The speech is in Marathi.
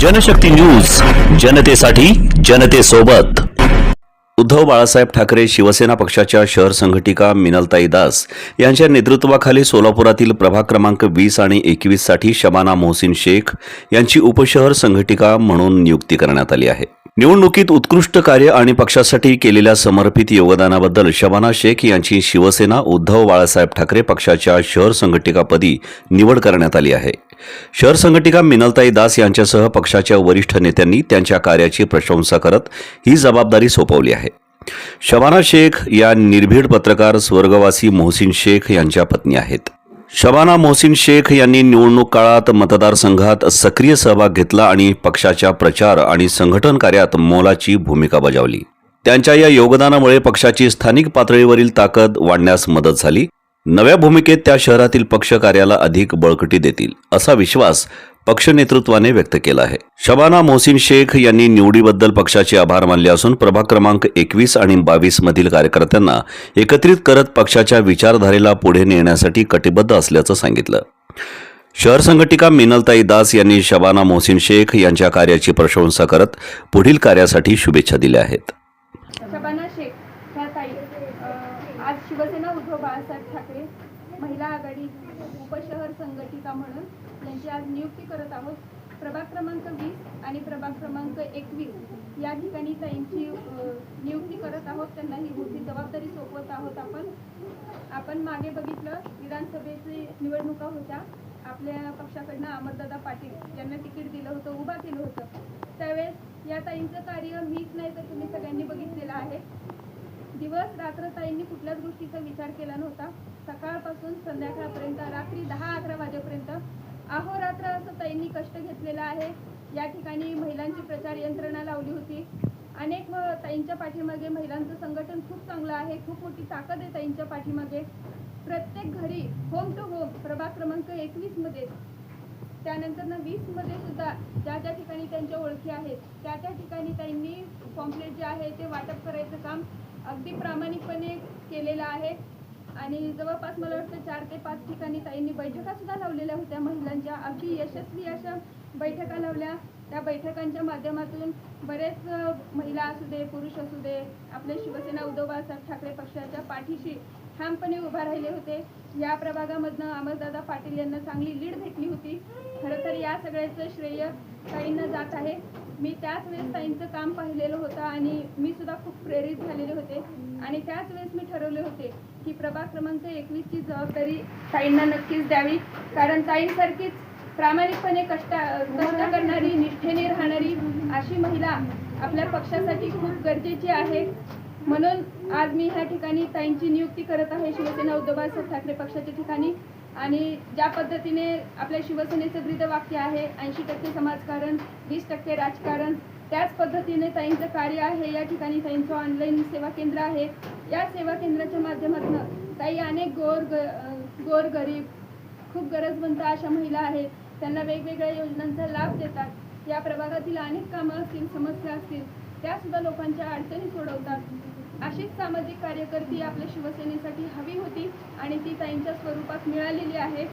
जनशक्ती न्यूज जनतेसाठी जनतेसोबत. उद्धव बाळासाहेब ठाकरे शिवसेना पक्षाच्या शहर संघटिका मिनलताई दास यांच्या नेतृत्वाखाली सोलापुरातील प्रभाग क्रमांक वीस आणि एकवीससाठी शबाना मोहसिन शेख यांची उपशहर संघटिका म्हणून नियुक्ती करण्यात आली आहे. निवडणुकीत उत्कृष्ट कार्य आणि पक्षासाठी केलेल्या समर्पित योगदानाबद्दल शबाना शेख यांची शिवसेना उद्धव बाळासाहेब ठाकरे पक्षाच्या शहर संघटिकापदी निवड करण्यात आली आहे. शहर संघटिका मिनलताई दास यांच्यासह पक्षाच्या वरिष्ठ नेत्यांनी त्यांच्या कार्याची प्रशंसा करत ही जबाबदारी सोपवली आहे. शबाना शेख या निर्भीड पत्रकार स्वर्गवासी मोहसिन शेख यांच्या पत्नी आहेत. शबाना मोहसिन शेख यांनी निवडणूक काळात मतदारसंघात सक्रिय सहभाग घेतला आणि पक्षाच्या प्रचार आणि संघटन कार्यात मोलाची भूमिका बजावली. त्यांच्या या योगदानामुळे पक्षाची स्थानिक पातळीवरील ताकद वाढण्यास मदत झाली. नव्या भूमिकेत त्या शहरातील पक्ष कार्याला अधिक बळकटी देतील असा विश्वास पक्ष नेतृत्वाने व्यक्त केला आहे. शबाना मोहसिन शेख यांनी निवडीबद्दल पक्षाचे आभार मानले असून प्रभाग क्रमांक एकवीस आणि बावीस मधील कार्यकर्त्यांना एकत्रित करत पक्षाच्या विचारधारेला पुढे नेण्यासाठी कटिबद्ध असल्याचं सांगितलं. शहर संघटिका मिनलताई दास यांनी शबाना मोहसिन शेख यांच्या कार्याची प्रशंसा करत पुढील कार्यासाठी शुभेच्छा दिल्या आहेत शबाना शेख ह्या ताई अ, आज शिवसेना उद्धव बाळासाहेब ठाकरे महिला आघाडी उपशहर संघटिका म्हणून यांची आज नियुक्ती करत आहोत. प्रभाग क्रमांक वीस आणि प्रभाग क्रमांक एकवीस या ठिकाणी ताईंची नियुक्ती करत आहोत. त्यांना ही मोठी जबाबदारी सोपवत आहोत आपण. आपण मागे बघितलं विधानसभेची निवडणुका होत्या. आपल्या पक्षाकडनं अमरदादा पाटील यांना तिकीट दिलं होतं उभा केलं होतं. त्यावेळेस या ताईंचं कार्य मीच नाही तर तुम्ही सगळ्यांनी बघितलेलं आहे. मात्र ताईंनी कुठल्याच गोष्टीचा विचार केला नव्हता. सकाळपासून संध्याकाळपर्यंत रात्री दहा अकरा वाजेपर्यंत अहोरात्र असं ताईंनी कष्ट घेतलेला आहे. या ठिकाणी महिलांची प्रचार यंत्रणा लावली होती. अनेक ताईंच्या पाठीमागे महिलांचं संघटन खूप चांगलं आहे. खूप मोठी ताकद आहे ताईंच्या पाठीमागे. प्रत्येक घरी होम टू होम प्रभाग क्रमांक एकवीसमध्ये त्यानंतर ना वीसमध्ये सुद्धा ज्या ज्या ठिकाणी त्यांच्या ओळखी आहेत त्या त्या ठिकाणी त्यांनी पॉम्पलेट जे आहे ते वाटप करायचं काम अगदी प्रामाणिकपणे केलेलं आहे. आणि जवळपास मला वाटतं चार ते पाच ठिकाणी ताईंनी बैठका सुद्धा लावलेल्या होत्या महिलांच्या. अगदी यशस्वी अशा बैठका लावल्या. त्या बैठकांच्या माध्यमातून बरेच महिला असू दे पुरुष असू दे आपले शिवसेना उद्धव बाळासाहेब ठाकरे पक्षाच्या पाठीशी ठामपणे उभा राहिले होते. या प्रभागामधनं अमरदादा पाटील यांना चांगली लीड भेटली होती. खरं तर या सगळ्याचं श्रेय ताईंना जात आहे. मी त्याच वेळेस ताईंचं काम पाहिलेलं होतं आणि मी सुद्धा खूप प्रेरित झालेले होते. आणि त्याच वेळेस मी ठरवले होते की प्रभाग क्रमांक एकवीसची जबाबदारी ताईंना नक्कीच द्यावी. कारण ताईंसारखीच प्रामाणिकपणे कष्ट कष्ट करणारी निष्ठेने राहणारी अशी महिला आपल्या पक्षासाठी खूप गरजेची आहे. म्हणून आज मी ह्या ठिकाणी ताईंची नियुक्ती करत आहे शिवसेना उद्धव ठाकरे पक्षाच्या ठिकाणी. आणि ज्या पद्धतीने आपल्या शिवसेनेचं ब्रीदवाक्य आहे ऐंशी टक्के समाजकारण वीस टक्के राजकारण त्याच पद्धतीने ताईंचं कार्य आहे या ठिकाणी ताईंचं ऑनलाईन सेवा केंद्र आहे. या सेवा केंद्राच्या माध्यमातून ताई अनेक गोर ग गोर गरीब खूप गरजवंत अशा महिला आहेत. त्यांना वेगवेगळ्या योजनांचा लाभ देतात. या प्रभागातील अनेक कामं असतील समस्या असतील त्यासुद्धा लोकांच्या अडचणी सोडवतात. अशीच सामाजिक कार्यकर्ती आपल्या शिवसेनेसाठी हवी होती आणि ती ताईंच्या स्वरूपात मिळालेली आहे.